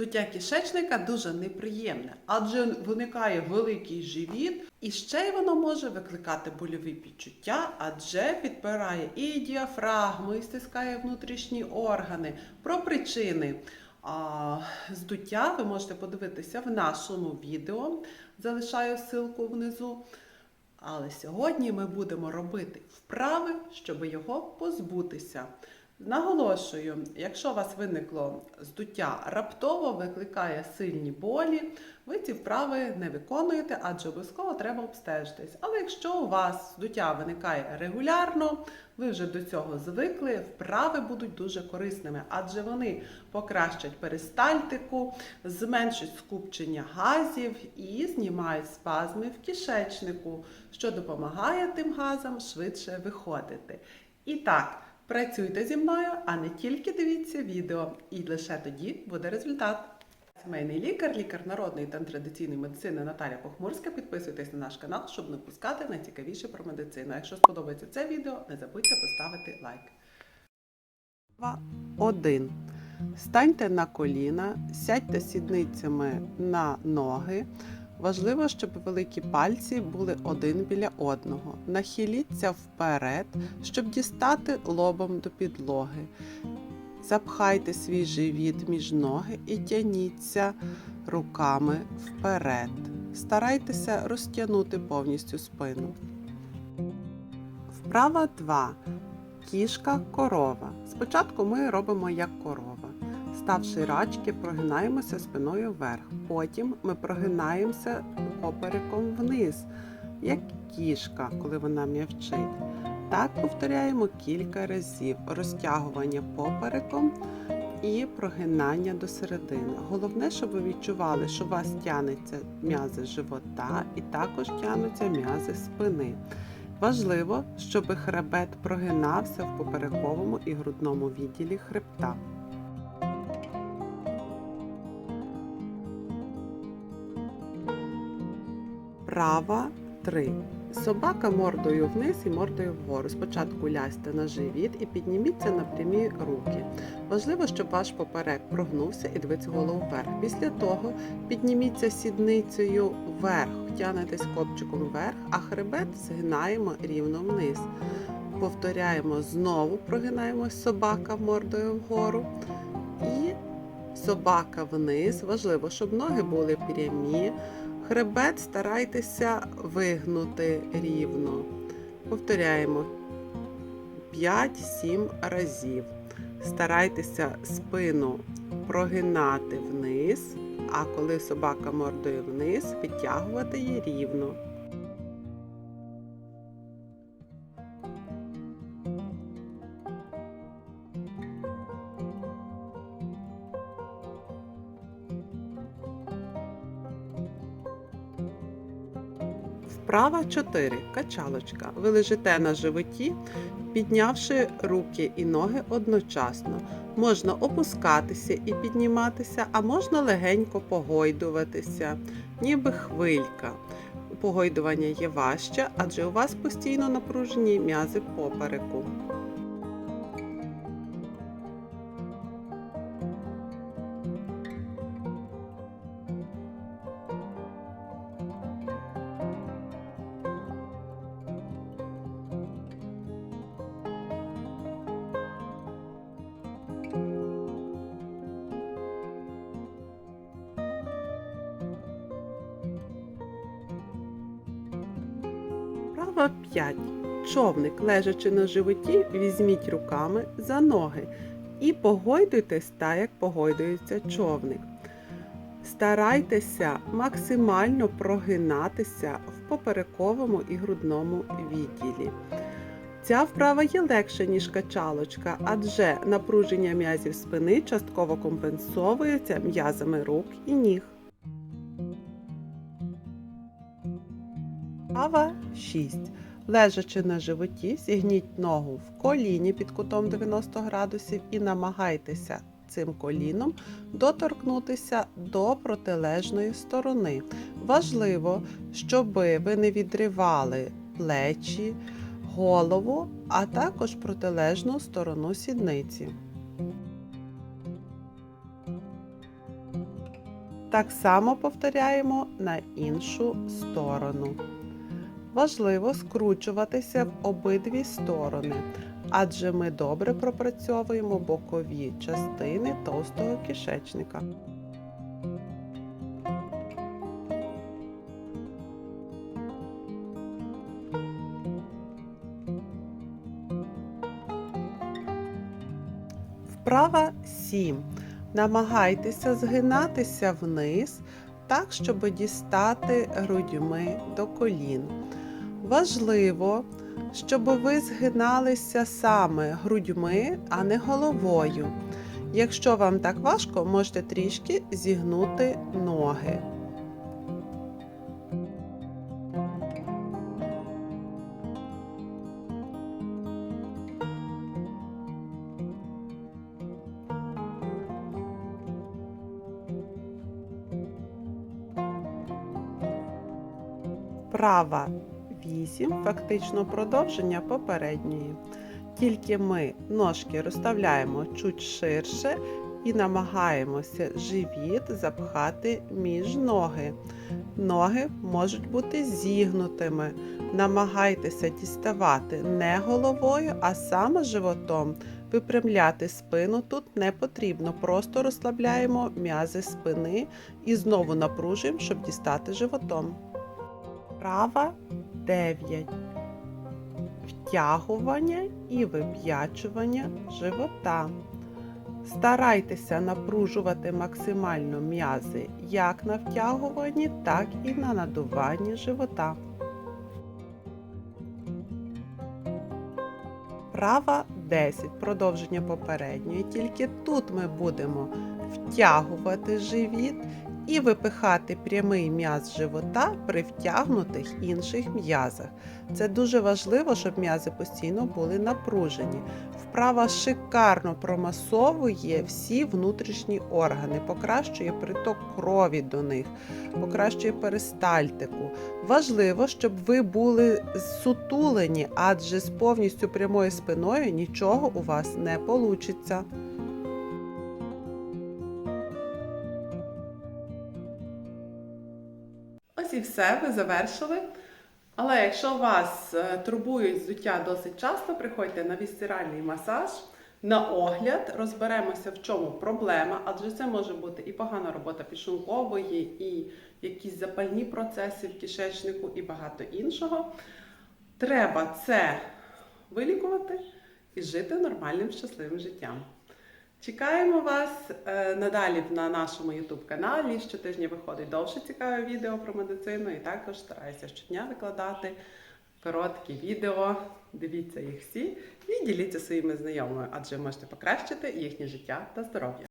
Здуття кишечника дуже неприємне, адже виникає великий живіт, і ще й воно може викликати больові відчуття, адже підпирає і діафрагму, і стискає внутрішні органи. Про причини а, здуття ви можете подивитися в нашому відео. Залишаю ссылку внизу. Але сьогодні ми будемо робити вправи, щоб його позбутися. Наголошую, якщо у вас виникло здуття раптово, викликає сильні болі, ви ці вправи не виконуєте, адже обов'язково треба обстежитись. Але якщо у вас здуття виникає регулярно, ви вже до цього звикли, вправи будуть дуже корисними, адже вони покращать перистальтику, зменшать скупчення газів і знімають спазми в кишечнику, що допомагає тим газам швидше виходити. І так. Працюйте зі мною, а не тільки дивіться відео, і лише тоді буде результат. Сімейний лікар, лікар народної та традиційної медицини Наталя Похмурська. Підписуйтесь на наш канал, щоб не пускати найцікавіше про медицину. Якщо сподобається це відео, не забудьте поставити лайк. 1. Станьте на коліна, сядьте сідницями на ноги. Важливо, щоб великі пальці були один біля одного. Нахиліться вперед, щоб дістати лобом до підлоги. Запхайте свій живіт між ноги і тяніться руками вперед. Старайтеся розтягнути повністю спину. Вправа 2. Кішка корова. Спочатку ми робимо як корова. Ставши рачки, прогинаємося спиною вверх. Потім ми прогинаємося попереком вниз, як кішка, коли вона м'явчить. Так повторяємо кілька разів розтягування попереком і прогинання до середини. Головне, щоб ви відчували, що у вас тянуться м'язи живота і також тянуться м'язи спини. Важливо, щоб хребет прогинався в поперековому і грудному відділі хребта. Права 3. Собака мордою вниз і мордою вгору. Спочатку лясьте на живіт і підніміться на прямі руки. Важливо, щоб ваш поперек прогнувся і дивиться голову вверх. Після того підніміться сідницею вверх, тянетесь копчиком вверх, а хребет згинаємо рівно вниз. Повторяємо знову, прогинаємось собака мордою вгору. І собака вниз. Важливо, щоб ноги були прямі. Хребет старайтеся вигнути рівно. Повторяємо 5-7 разів. Старайтеся спину прогинати вниз, а коли собака мордою вниз, відтягувати її рівно. Вправа 4. Качалочка. Ви лежите на животі, піднявши руки і ноги одночасно. Можна опускатися і підніматися, а можна легенько погойдуватися, ніби хвилька. Погойдування є важче, адже у вас постійно напружені м'язи попереку. Вправа 5. Човник, лежачи на животі, візьміть руками за ноги і погойдуйтесь так, як погойдується човник. Старайтеся максимально прогинатися в поперековому і грудному відділі. Ця вправа є легша, ніж качалочка, адже напруження м'язів спини частково компенсовується м'язами рук і ніг. Вправа 6. Лежачи на животі, зігніть ногу в коліні під кутом 90 градусів і намагайтеся цим коліном доторкнутися до протилежної сторони. Важливо, щоб ви не відривали плечі, голову, а також протилежну сторону сідниці. Так само повторяємо на іншу сторону. Важливо скручуватися в обидві сторони, адже ми добре пропрацьовуємо бокові частини товстого кишечника. Вправа 7. Намагайтеся згинатися вниз так, щоб дістати грудьми до колін. Важливо, щоб ви згиналися саме грудьми, а не головою. Якщо вам так важко, можете трішки зігнути ноги. Права 8, фактично продовження попередньої. Тільки ми ножки розставляємо чуть ширше і намагаємося живіт запхати між ноги. Ноги можуть бути зігнутими. Намагайтеся діставати не головою, а саме животом. Випрямляти спину тут не потрібно, просто розслабляємо м'язи спини і знову напружуємо, щоб дістати животом. Права 9. Втягування і вип'ячування живота. Старайтеся напружувати максимально м'язи як на втягуванні, так і на надуванні живота. Права 10. Продовження попередньої. Тільки тут ми будемо втягувати живіт і випихати прямий м'яз живота при втягнутих інших м'язах. Це дуже важливо, щоб м'язи постійно були напружені. Вправа шикарно промасовує всі внутрішні органи, покращує приток крові до них, покращує перистальтику. Важливо, щоб ви були сутулені, адже з повністю прямою спиною нічого у вас не вийде. І все, ви завершили. Але якщо вас е, турбують взуття досить часто, приходьте на вісцеральний масаж. На огляд розберемося, в чому проблема, адже це може бути і погана робота підшлункової, і якісь запальні процеси в кишечнику, і багато іншого. Треба це вилікувати і жити нормальним щасливим життям. Чекаємо вас е, надалі на нашому YouTube каналі. Щотижня виходить довше цікаве відео про медицину, і також стараюся щодня викладати короткі відео. Дивіться їх всі і діліться своїми знайомими, адже можете покращити їхнє життя та здоров'я.